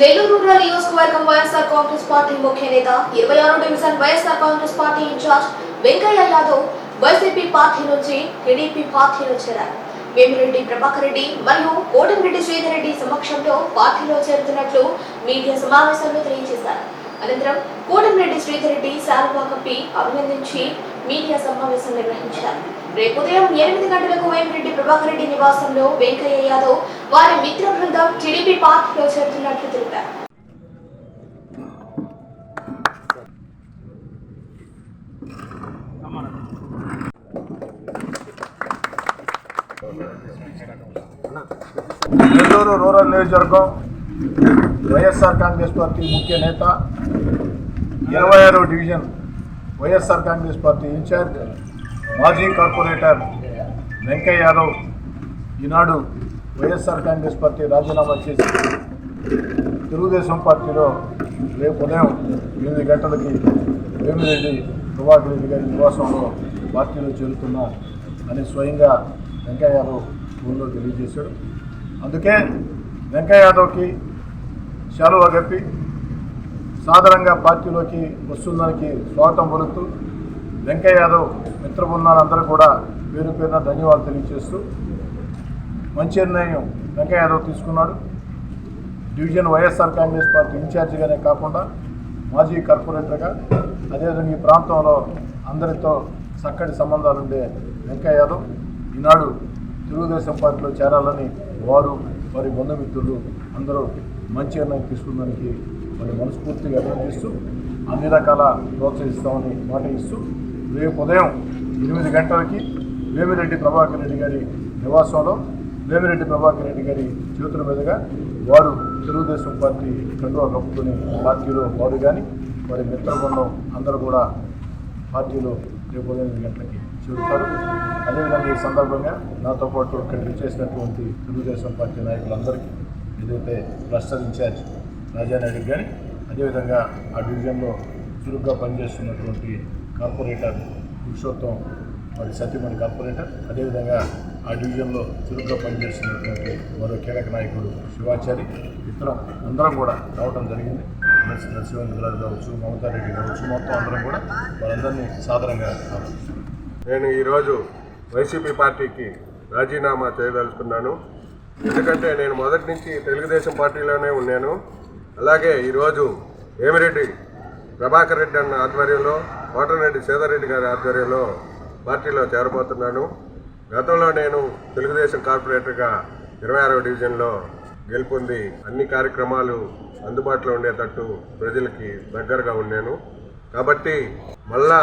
Nellore rural నియోజకవర్గం YSR Congress party ముఖ్య నేత ఇరవై ఆరు division YSR Congress party in-charge Venkayya Yadav YCP party నుంచి టీడీపీ పార్టీలో చేరారు. వేమిరెడ్డి ప్రభాకర్ రెడ్డి మరియు కోటమిరెడ్డి శ్రీధర్ రెడ్డి సమక్షంలో పార్టీలో చేరుతున్నట్లు మీడియా సమావేశంలో తెలియజేశారు. అనంతరం కోటమిరెడ్డి శ్రీధర్ రెడ్డి శాలువా కప్పి అభినందించి మీడియా సమావేశం నిర్వహించారు. రేపు ఉదయం ఎనిమిది గంటలకు వేమిరెడ్డి ప్రభాకర్ రెడ్డి నివాసంలో వెంకయ్య యాదవ్ వారి మిత్ర బృందం టీడీపీ పార్టీలో చేరుతున్నట్లు తెలిపారు. నెల్లూరు రూరల్ నియోజకవర్గం వైఎస్ఆర్ కాంగ్రెస్ పార్టీ ముఖ్య నేత ఇరవై ఆరో division YSR Congress party in-charge మాజీ కార్పొరేటర్ వెంకయ్య యాదవ్ ఈనాడు వైఎస్ఆర్ కాంగ్రెస్ పార్టీ రాజీనామా చేసి తెలుగుదేశం పార్టీలో రేపు ఉదయం ఎనిమిది గంటలకి వేమిరెడ్డి ప్రభాకర్ రెడ్డి గారి నివాసంలో పార్టీలో చేరుతున్నా అని స్వయంగా వెంకయ్య యాదవ్ ఫోన్లో తెలియజేశాడు. అందుకే వెంకయ్య యాదవ్కి శాలువా గప్పి సాధారణంగా పార్టీలోకి వస్తుందానికి స్వాగతం పలుకుతూ వెంకయ్య యాదవ్ మిత్ర బృందాలందరూ కూడా పేరు పేరున ధన్యవాదాలు తెలియజేస్తూ మంచి నిర్ణయం వెంకయ్య యాదవ్ తీసుకున్నాడు. డివిజన్ వైఎస్ఆర్ కాంగ్రెస్ పార్టీ ఇన్ఛార్జిగానే కాకుండా మాజీ కార్పొరేటర్గా అదేవిధంగా ఈ ప్రాంతంలో అందరితో చక్కటి సంబంధాలు ఉండే వెంకయ్య యాదవ్ ఈనాడు తెలుగుదేశం పార్టీలో చేరాలని వారు వారి బంధుమిత్రులు అందరూ మంచి నిర్ణయం తీసుకున్నానికి మరి మనస్ఫూర్తిగా అభినందిస్తూ అన్ని రకాల ప్రోత్సహిస్తామని మాట ఇస్తూ రేపు ఉదయం ఎనిమిది గంటలకి వేమిరెడ్డి ప్రభాకర్ రెడ్డి గారి నివాసంలో వేమిరెడ్డి ప్రభాకర్ రెడ్డి గారి చేతుల మీదుగా వారు తెలుగుదేశం పార్టీ కండువా కప్పుకొని పార్టీలో వారు కానీ వారి మిత్రబృందం అందరూ కూడా పార్టీలో రేపు ఉదయం ఎనిమిది గంటలకి చేరుతారు. అదేవిధంగా ఈ సందర్భంగా నాతో పాటు ఇక్కడ చేసినటువంటి తెలుగుదేశం పార్టీ నాయకులందరికీ ఏదైతే క్లస్టర్ ఇన్ఛార్జ్ రాజానాయుడు కానీ అదేవిధంగా ఆ డివిజన్లో చురుగ్గా పనిచేస్తున్నటువంటి కార్పొరేటర్ పురుషోత్తం మరి సత్యమణి కార్పొరేటర్. అదేవిధంగా ఆ డివిజన్లో చురుగ్గా పనిచేస్తున్నటువంటి మరో కీలక నాయకుడు శివాచారి. ఇతరం అందరం కూడా రావడం జరిగింది. నరసింహన్ నరసింహరాజు కావచ్చు మమతారెడ్డి కావచ్చు మొత్తం అందరం కూడా వాళ్ళందరినీ సాధారణంగా నేను ఈరోజు వైసీపీ పార్టీకి రాజీనామా చేయదలుచుకున్నాను. ఎందుకంటే నేను మొదటి నుంచి తెలుగుదేశం పార్టీలోనే ఉన్నాను. అలాగే ఈరోజు వేమిరెడ్డి ప్రభాకర్ రెడ్డి అన్న ఆధ్వర్యంలో కోటరెడ్డి సేదరెడ్డి గారి ఆధ్వర్యంలో పార్టీలో చేరబోతున్నాను. గతంలో నేను తెలుగుదేశం కార్పొరేటర్గా ఇరవై ఆరవ డివిజన్లో గెలుపొంది అన్ని కార్యక్రమాలు అందుబాటులో ఉండేటట్టు ప్రజలకి దగ్గరగా ఉన్నాను. కాబట్టి మళ్ళా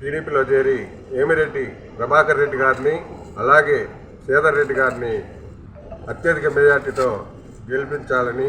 టీడీపీలో చేరి ఏమిరెడ్డి ప్రభాకర్ రెడ్డి గారిని అలాగే సేదర్ రెడ్డి గారిని అత్యధిక మెజార్టీతో గెలిపించాలని